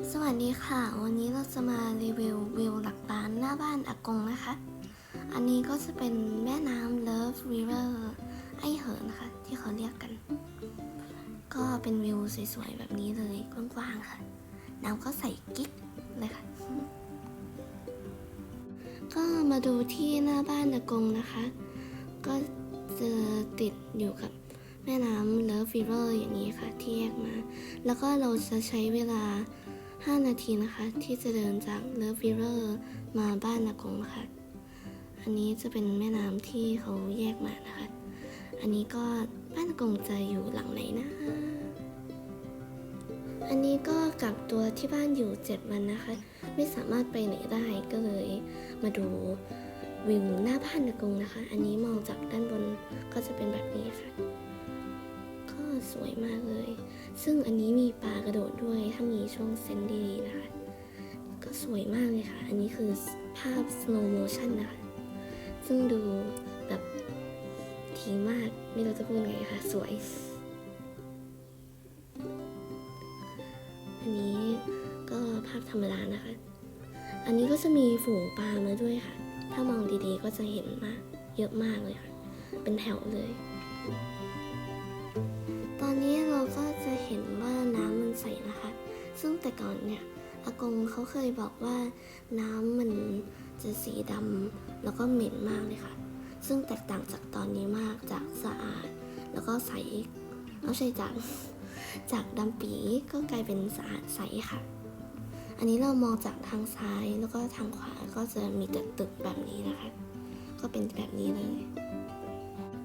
สวัสดีค่ะ วันนี้เราจะมารีวิววิวหลักล้านหน้าบ้านอากงนะคะ อันนี้ก็จะเป็นแม่น้ำ Love River ไอเหินนะคะ ที่เขาเรียกกัน ก็เป็นวิวสวยๆ แบบนี้เลยกว้างๆค่ะ น้ำก็ใส่กิ๊กเลยค่ะ ก็มาดูที่หน้าบ้านอากงนะคะ ก็จะติดอยู่กับแม่น้ำ Love River อย่างนี้ค่ะที่แยกมา แล้วก็เราจะใช้เวลา 5 นาทีนะคะ ที่จะเดินจาก Love River มาบ้านอากงค่ะอันนี้จะเป็นแม่น้ำที่เขาแยกมานะคะ อันนี้ก็บ้านอากงจะอยู่หลังไหนนะ อันนี้ก็กักตัวที่บ้านอยู่ 7 วันนะคะ ไม่สามารถไปไหนได้ก็เลยมาดูวิวหน้าบ้านอากงนะคะ อันนี้มองจากด้านบนก็จะเป็นแบบนี้ค่ะ สวยมากเลย ซึ่งอันนี้มีปลากระโดดด้วยถ้ามีช่วงเซนดีๆนะคะ ก็สวยมากเลยค่ะ อันนี้คือภาพ slow motion นะคะ ซึ่งดูแบบทีมาก ไม่รู้จะพูดไงค่ะ สวย อันนี้ก็ภาพธรรมดานะคะ อันนี้ก็จะมีฝูงปลามาด้วยค่ะ ถ้ามองดีๆก็จะเห็นมาก เยอะมากเลยค่ะ เป็นแถวเลยต ก่อนเนี่ยอากงเขาเคยบอกว่าน้ำมันจะสีดำแล้วก็เหม็นมากเลยค่ะ ซึ่งแตกต่างจากตอนนี้มากจากสะอาด แล้วก็ใสไม่ใช่จากจากดำปีก็กลายเป็นสะอาดใสค่ะ อันนี้เรามองจากทางซ้ายแล้วก็ทางขวาก็จะมีแต่ตึกแบบนี้นะคะ ก็เป็นแบบนี้เลย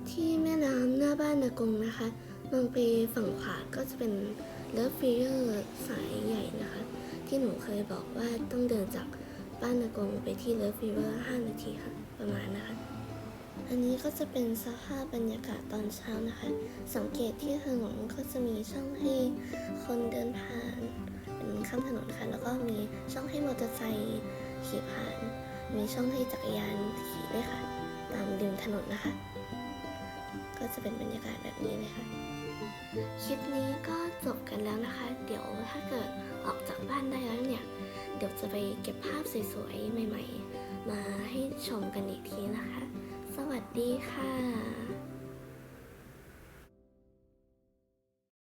ที่แม่น้ำหน้าบ้านนากงนะคะ มองไปฝั่งขวาก็จะเป็นเลิฟฟิเ e อร์สายใหญ่นะคะ ที่หนูเคยบอกว่าต้องเดินจากบ้านนากงไปที่เลิฟฟิเ e อร์5นาทีค่ะ ประมาณนะคะ อันนี้ก็จะเป็นสภาพบรรยากาศตอนเช้านะคะ สังเกตที่ถนนก็จะมีช่องให้คนเดินผ่านเป็นข้ามถนนค่ะ แล้วก็มีช่องให้มอเตอร์ไซค์ขี่ผ่าน มีช่องให้จักรยานขี่ด้วยค่ะ ตามริมถนนนะคะ ก็จะเป็นบรรยากาศแบบนี้เลยค่ะ คลิปนี้ก็จบกันแล้วนะคะ เดี๋ยวถ้าเกิดออกจากบ้านได้แล้วเนี่ย เดี๋ยวจะไปเก็บภาพสวยๆใหม่ ๆ มาให้ชมกันอีกทีนะคะ สวัสดีค่ะ